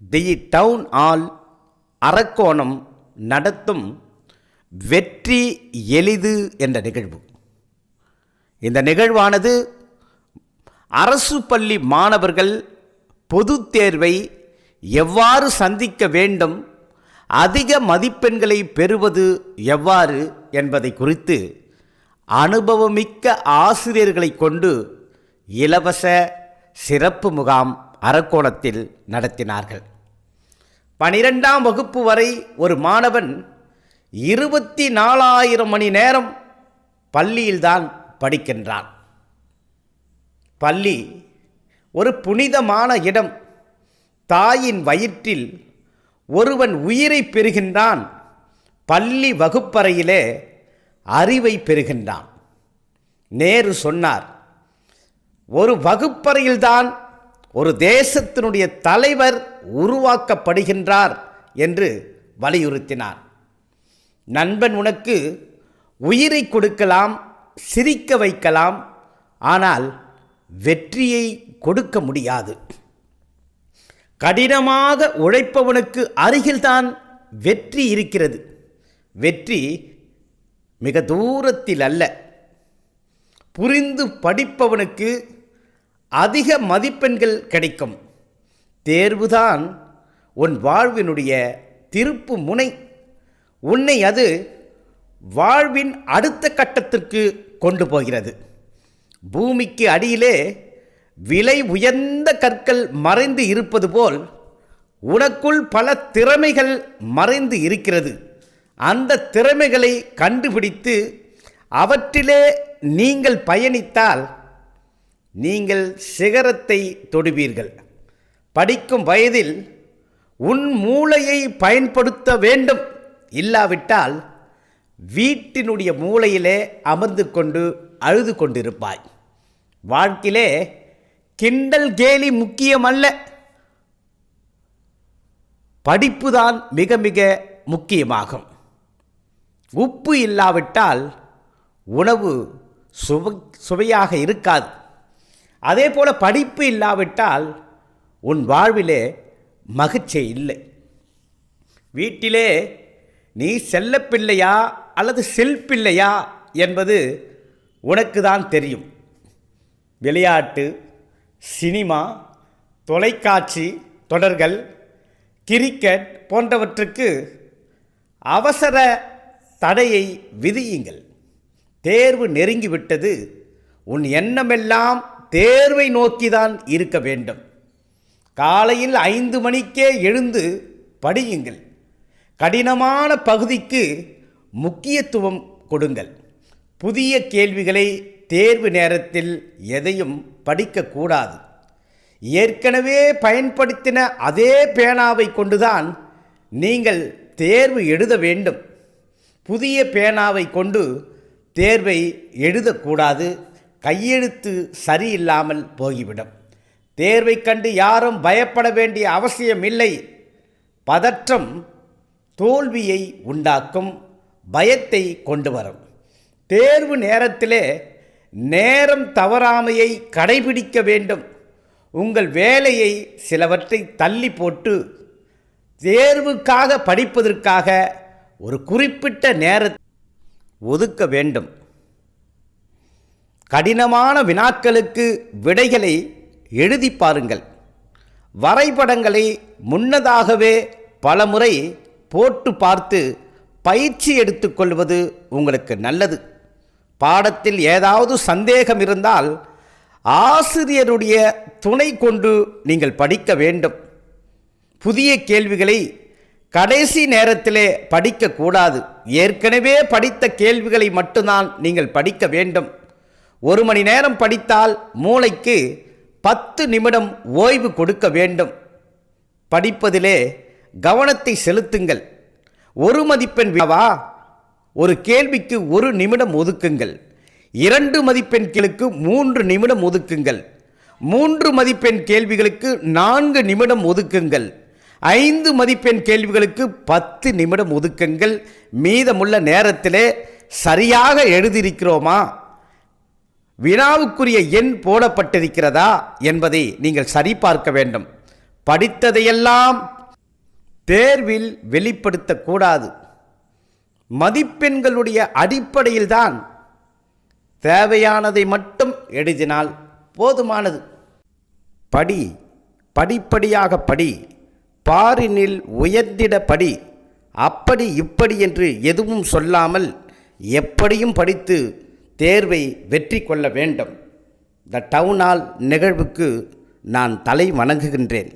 தி down all Arakkonam நடத்தும் வெற்றி எளிது என்ற நிகழ்வு. இந்த நிகழ்வானது அரசு பள்ளி மாணவர்கள் பொதுத் தேர்வை எவ்வாறு சந்திக்க வேண்டும் அதிக மதிப்பெண்களை பெறுவது எவ்வாறு என்பதை குறித்து அனுபவமிக்க ஆசிரியர்களை கொண்டு இலவச சிறப்பு முகாம் அரக்கோணத்தில் நடத்தினார்கள். பனிரெண்டாம் வகுப்பு வரை ஒரு மாணவன் இருபத்தி நாலாயிரம் மணி நேரம் பள்ளியில்தான் படிக்கின்றான். பள்ளி ஒரு புனிதமான இடம். தாயின் வயிற்றில் ஒருவன் உயிரை பெறுகின்றான். பள்ளி வகுப்பறையிலே அறிவை பெறுகின்றான். நேரு சொன்னார் ஒரு வகுப்பறையில்தான் ஒரு தேசத்தினுடைய தலைவர் உருவாக்கப்படுகின்றார் என்று வலியுறுத்தினார். நண்பன் உனக்கு உயிரை கொடுக்கலாம் சிரிக்க வைக்கலாம் ஆனால் வெற்றியை கொடுக்க முடியாது. கடினமாக உழைப்பவனுக்கு அருகில்தான் வெற்றி இருக்கிறது. வெற்றி மிக தூரத்தில் அல்ல புரிந்து படிப்பவனுக்கு அதிக மதிப்பெண்கள் கிடைக்கும். தேர்வுதான் உன் வாழ்வினுடைய திருப்பு முனை. உன்னை அது வாழ்வின் அடுத்த கட்டத்திற்கு கொண்டு போகிறது. பூமிக்கு அடியிலே விலை உயர்ந்த கற்கள் மறைந்து இருப்பது போல் உனக்குள் பல திறமைகள் மறைந்து இருக்கிறது. அந்த திறமைகளை கண்டுபிடித்து அவற்றிலே நீங்கள் பயணித்தால் நீங்கள் சிகரத்தை தொடுவீர்கள். படிக்கும் வயதில் உன் மூளையை பயன்படுத்த வேண்டும். இல்லாவிட்டால் வீட்டினுடைய மூளையிலே அமர்ந்து கொண்டு அழுது கொண்டிருப்பாய். வாழ்க்கையிலே கிண்டல் கேலி முக்கியமல்ல. படிப்புதான் மிக மிக முக்கியமாகும். உப்பு இல்லாவிட்டால் உணவு சுவை சுவையாக இருக்காது. அதே போல் படிப்பு இல்லாவிட்டால் உன் வாழ்விலே மகிழ்ச்சி இல்லை. வீட்டிலே நீ செல்லப்பிள்ளையா அல்லது செல்பிள்ளையா என்பது உனக்கு தான் தெரியும். விளையாட்டு சினிமா தொலைக்காட்சி தொடர்கள் கிரிக்கெட் போன்றவற்றுக்கு அவசர தடையை விதியுங்கள். தேர்வு நெருங்கிவிட்டது. உன் எண்ணமெல்லாம் தேர்வை நோக்கிதான் இருக்க வேண்டும். காலையில் ஐந்து மணிக்கே எழுந்து படியுங்கள். கடினமான பகுதிக்கு முக்கியத்துவம் கொடுங்கள். புதிய கேள்விகளை தேர்வு நேரத்தில் எதையும் படிக்கக்கூடாது ஏற்கனவே பயன்படுத்தின அதே பேனாவை கொண்டுதான் நீங்கள் தேர்வு எழுத வேண்டும். புதிய பேனாவை கொண்டு தேர்வை எழுதக்கூடாது. கையெழுத்து சரியில்லாமல் போகிவிடும் தேர்வை கண்டு யாரும் பயப்பட வேண்டிய அவசியம் இல்லை பதற்றம் தோல்வியை உண்டாக்கும் பயத்தை கொண்டு வரும். தேர்வு நேரத்திலே நேரம் தவறாமையை கடைபிடிக்க வேண்டும். உங்கள் வேலையை சிலவற்றை தள்ளி போட்டு தேர்வுக்காக படிப்பதற்காக ஒரு குறிப்பிட்ட நேரத்தை ஒதுக்க வேண்டும். கடினமான வினாக்களுக்கு விடைகளை எழுதி பாருங்கள். வரைபடங்களை முன்னதாகவே பலமுறை போட்டு பார்த்து பயிற்சி எடுத்துக்கொள்வது உங்களுக்கு நல்லது. பாடத்தில் ஏதாவது சந்தேகம் இருந்தால் ஆசிரியருடைய துணை கொண்டு நீங்கள் படிக்க வேண்டும். புதிய கேள்விகளை கடைசி நேரத்திலே படிக்கக்கூடாது ஏற்கனவே படித்த கேள்விகளை மட்டும்தான் நீங்கள் படிக்க வேண்டும். ஒரு மணி நேரம் படித்தால் மூளைக்கு பத்து நிமிடம் ஓய்வு கொடுக்க வேண்டும். படிப்பதிலே கவனத்தை செலுத்துங்கள். ஒரு மதிப்பெண் விழாவா? ஒரு கேள்விக்கு ஒரு நிமிடம் ஒதுக்குங்கள். இரண்டு மதிப்பெண்களுக்கு மூன்று நிமிடம் ஒதுக்குங்கள். மூன்று மதிப்பெண் கேள்விகளுக்கு நான்கு நிமிடம் ஒதுக்குங்கள். ஐந்து மதிப்பெண் கேள்விகளுக்கு பத்து நிமிடம் ஒதுக்குங்கள். மீதமுள்ள நேரத்திலே சரியாக எழுதியிருக்கிறோமா? வினாவுக்குரிய எண் போடப்பட்டிருக்கிறதா என்பதை நீங்கள் சரிபார்க்க வேண்டும். படித்ததையெல்லாம் தேர்வில் வெளிப்படுத்தக்கூடாது. மதிப்பெண்களுடைய அடிப்படையில்தான் தேவையானதை மட்டும் எழுதினால் போதுமானது. படி படிப்படியாக படி பாரினில் உயர்ந்திட படி அப்படி இப்படி என்று எதுவும் சொல்லாமல் எப்படியும் படித்து தேர்வை வெற்றி கொள்ள வேண்டும். த டவுனால் நிகழ்வுக்கு நான் தலை வணங்குகின்றேன்.